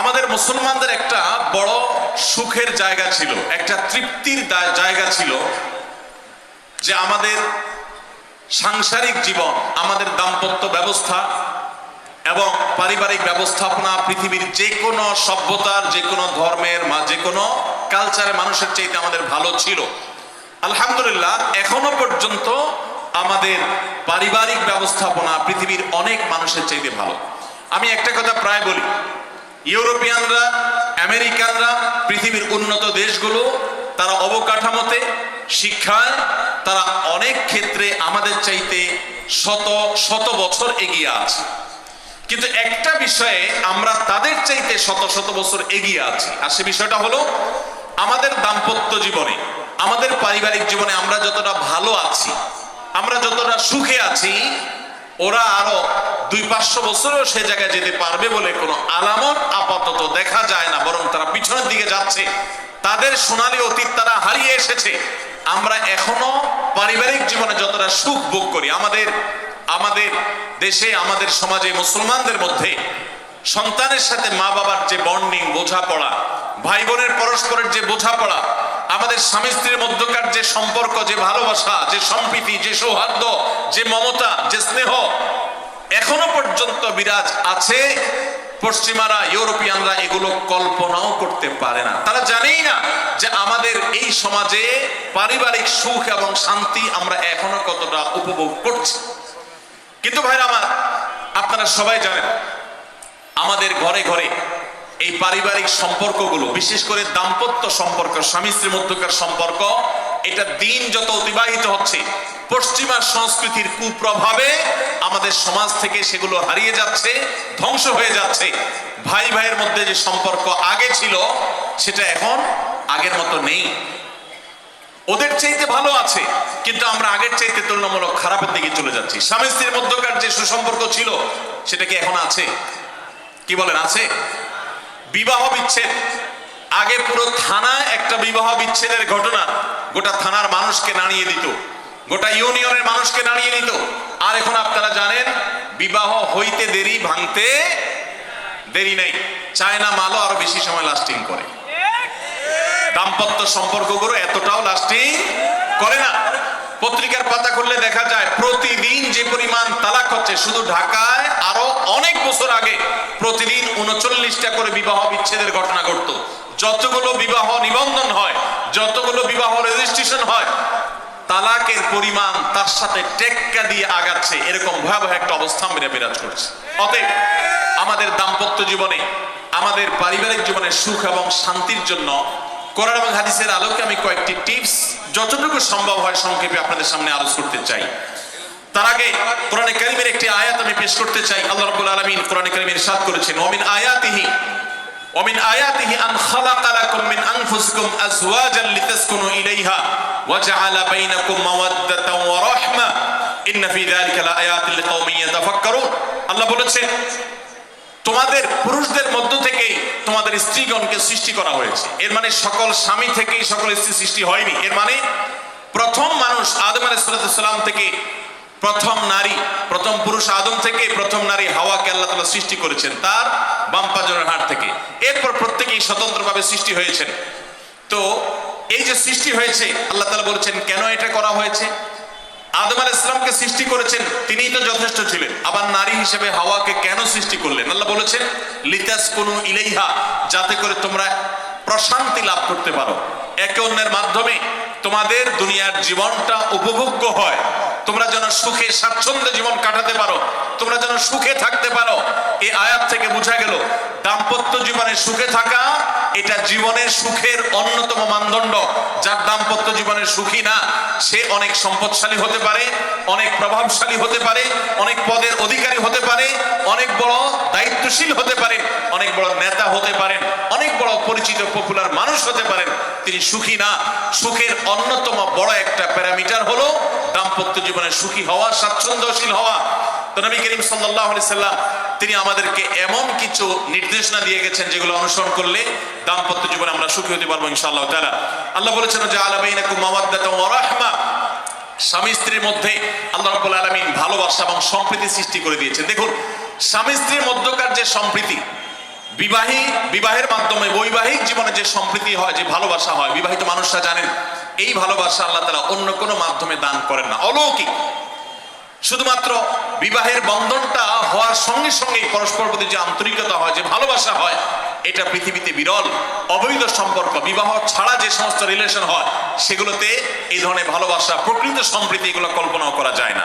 আমাদের মুসলমানদের একটা বড় সুখের জায়গা ছিল, একটা তৃপ্তির জায়গা ছিল যে আমাদের সাংসারিক জীবন, আমাদের দাম্পত্য ব্যবস্থা এবং পারিবারিক ব্যবস্থাপনা, পৃথিবীর যে কোনো সভ্যতার যে কোনো ধর্মের মা যে কোনো কালচারের মানুষের চাইতে আমাদের ভালো ছিল। আলহামদুলিল্লাহ, এখনও পর্যন্ত আমাদের পারিবারিক ব্যবস্থাপনা পৃথিবীর অনেক মানুষের চাইতে ভালো। আমি একটা কথা প্রায় বলি ইউরোপিয়ানরা, আমেরিকানরা, পৃথিবীর উন্নত দেশগুলো, তারা অবকাঠামোতে, শিক্ষায়, তারা অনেক ক্ষেত্রে আমাদের চাইতে শত শত বছর এগিয়ে আছে। কিন্তু একটা বিষয়ে আমরা তাদের চাইতে শত শত বছর এগিয়ে আছি, আর সে বিষয়টা হলো আমাদের দাম্পত্য জীবনে, আমাদের পারিবারিক জীবনে আমরা যতটা ভালো আছি, আমরা যতটা সুখে আছি ওরা আরও দুই পাঁচশো বছরেও সে জায়গায় যেতে পারবে বলে কোনো আলামত আপাতত দেখা যায় না, বরং তারা পিছনের দিকে যাচ্ছে। তাদের সোনালী অতীত তারা হারিয়ে এসেছে। আমরা এখনও পারিবারিক জীবনে যতটা সুখ ভোগ করি, আমাদের আমাদের দেশে, আমাদের সমাজে মুসলমানদের মধ্যে সন্তানের সাথে মা বাবার যে বন্ডিং বোঝাপড়া, ভাই বোনের পরস্পরের যে বোঝাপড়া আমাদের স্বামী স্ত্রীর মধ্যকার যে সম্পর্ক, যে ভালোবাসা, যে সম্প্রীতি, যে সৌহার্দ্য, যে মমতা, যে স্নেহ, এখনও পর্যন্ত বিরাজ আছে। পশ্চিমারা, ইউরোপিয়ানরা এগুলো কল্পনাও করতে পারে না। তারা জানেই না যে আমাদের এই সমাজে পারিবারিক সুখ এবং শান্তি আমরা এখনও কতটা উপভোগ করছি। কিন্তু ভাইরা আমার, আপনারা সবাই জানেন, আমাদের ঘরে ঘরে এই পারিবারিক সম্পর্কগুলো, বিশেষ করে দাম্পত্য সম্পর্ক, স্বামী স্ত্রীর মধ্যকার সম্পর্ক, এটা দিন যত অতিবাহিত হচ্ছে, পশ্চিমা সংস্কৃতির কুপ্রভাবে আমাদের সমাজ থেকে সেগুলো হারিয়ে যাচ্ছে, ধ্বংস হয়ে যাচ্ছে। ভাই ভাইয়ের মধ্যে যে সম্পর্ক আগে ছিল, সেটা এখন আগের মতো নেই। ওদের চাইতে ভালো আছে, কিন্তু আমরা আগের চাইতে তুলনামূলক খারাপের দিকে চলে যাচ্ছি। স্বামী স্ত্রীর মধ্যকার যে সুসম্পর্ক ছিল, সেটা কি এখন আছে? কি বলেন, আছে? বিবাহ বিচ্ছেদ। আগে পুরো থানা একটা বিবাহ বিচ্ছেদের ঘটনা, গোটা থানার মানুষকে নাড়িয়ে দিত, গোটা ইউনিয়নের মানুষকে নাড়িয়ে নিত আর এখন আপনারা জানেন, বিবাহ হইতে দেরি, ভাঙতে দেরি নেই। চায়না মালও আরও বেশি সময় লাস্টিং করে। দাম্পত্য সম্পর্কগুলো এতটাও লাস্টিং করে না। পত্রিকার পাতা খুললে দেখা যায়, প্রতিদিন যে পরিমাণ তালাক হচ্ছে, শুধু ঢাকায় আরও অনেক প্রতিদিন উনচল্লিশটা করে বিবাহ বিচ্ছেদের ঘটনা ঘটতো। যতগুলো বিবাহ নিবন্ধন হয়, যতগুলো বিবাহ রেজিস্ট্রেশন হয়, তালাকের পরিমাণ তার সাথে টেক্কা দিয়ে আগাচ্ছে। এরকম ভয়াবহ একটা অবস্থা মেরে বিরাজ করছে। অতএব আমাদের দাম্পত্য জীবনে, আমাদের পারিবারিক জীবনে সুখ এবং শান্তির জন্য কোরআন এবং হাদিসের আলোকে আমি কয়েকটি টিপস যতটুকু সম্ভব হয় সংক্ষেপে আপনাদের সামনে আলোচ করতে চাই। তার আগে কোরআনে করিমের একটি আয়াত আমি পেশ করতে চাই। আল্লাহ রাব্বুল আলামিন কোরআনে করিমের সাদ করেছেন, ওমিন আয়াতিহি ওমিন আয়াতিহি আন খালাকা লাকুম মিন আনফুসিকুম আজওয়াজান লিতাসকুনু ইলাইহা ওয়া জাআলা বাইনাকুম মাওয়াদ্দাতান ওয়া রাহমা। ইন্ন ফি যালিকা লায়াতিল লিকাওমিন ইয়াতাফাক্কারুন। আল্লাহ বলেছেন, তোমাদের পুরুষদের মধ্য থেকে তোমাদের স্ত্রীগণকে সৃষ্টি করা হয়েছে। এর মানে সকল স্বামী থেকেই সকল স্ত্রী সৃষ্টি হয়নি। এর মানে প্রথম মানুষ আদম আলাইহিস সালাম থেকে প্রথম নারী, প্রথম পুরুষ আদম থেকে প্রথম নারী হাওয়াকে আল্লাহ তালা সৃষ্টি করেছেন তার বাম পাজরের হাট থেকে। এরপর প্রত্যেকেই স্বতন্ত্রভাবে সৃষ্টি হয়েছেন। তো এই যে সৃষ্টি হয়েছে, আল্লাহ তালা বলছেন, কেন এটা করা হয়েছে? আদম আল ইসলামকে সৃষ্টি করেছেন, তিনিই তো যথেষ্ট ছিলেন। আবার নারী হিসেবে হাওয়াকে কেন সৃষ্টি করলেন? আল্লাহ বলেছেন লিতাস কোন ইলেইহা যাতে করে তোমরা প্রশান্তি লাভ করতে পারো। একে অন্যের মাধ্যমে তোমাদের দুনিয়ার জীবনটা উপভোগ্য হয়। তোমরা যেন সুখে স্বাচ্ছন্দ্য জীবন কাটাতে পারো, তোমরা যেন সুখে থাকতে পারো। এই আয়াত থেকে বোঝা গেল, দাম্পত্য জীবনে সুখে থাকা এটা জীবনের সুখের অন্যতম মানদণ্ড। যার দাম্পত্য জীবনের সুখী না, সে অনেক সম্পদশালী হতে পারে, অনেক প্রভাবশালী হতে পারে, অনেক পদের অধিকারী হতে পারে, অনেক বড় দায়িত্বশীল হতে পারে, অনেক বড় নেতা হতে পারেন, অনেক বড় পরিচিত পপুলার মানুষ হতে পারেন। তিনি সুখী না। সুখের অন্যতম বড় একটা প্যারামিটার হলো দাম্পত্য জীবনে সুখী হওয়া, স্বাচ্ছন্দ্যশীল হওয়া। তো নবী করিম সাল্লাহ সাল্লাম, তিনি আমাদেরকে এমন কিছু নির্দেশনা দিয়ে গেছেন যেগুলো অনুসরণ করলে দাম্পত্য জীবনে আমরা সুখী হতে পারব ইনশাআল্লাহ তাআলা। আল্লাহ বলেছেন যে আলাবাইনাকুম মাওয়াদ্দাতাম ওয়া রাহমা। স্বামী স্ত্রীর মধ্যে আল্লাহ রাব্বুল আলামিন ভালোবাসা এবং সম্প্রীতি সৃষ্টি করে দিয়েছেন। দেখুন, স্বামী স্ত্রীর মধ্যকার যে সম্প্রীতি, বিবাহী, বিবাহের মাধ্যমে বৈবাহিক জীবনে যে সম্প্রীতি হয়, যে ভালোবাসা হয়, বিবাহিত মানুষরা জানেন, এই ভালোবাসা আল্লাহ তালা অন্য কোনো মাধ্যমে দান করেন না। অলৌকিক। শুধুমাত্র বিবাহের বন্ধনটা হওয়ার সঙ্গে সঙ্গে পরস্পর প্রতি যে আন্তরিকতা হয়, যে ভালোবাসা হয়, এটা পৃথিবীতে বিরল, অবৈধ সম্পর্ক, বিবাহ ছাড়া যে সমস্ত রিলেশন হয়, সেগুলোতে এই ধরনের ভালোবাসা, প্রকৃত সম্প্রীতি এগুলো কল্পনাও করা যায় না।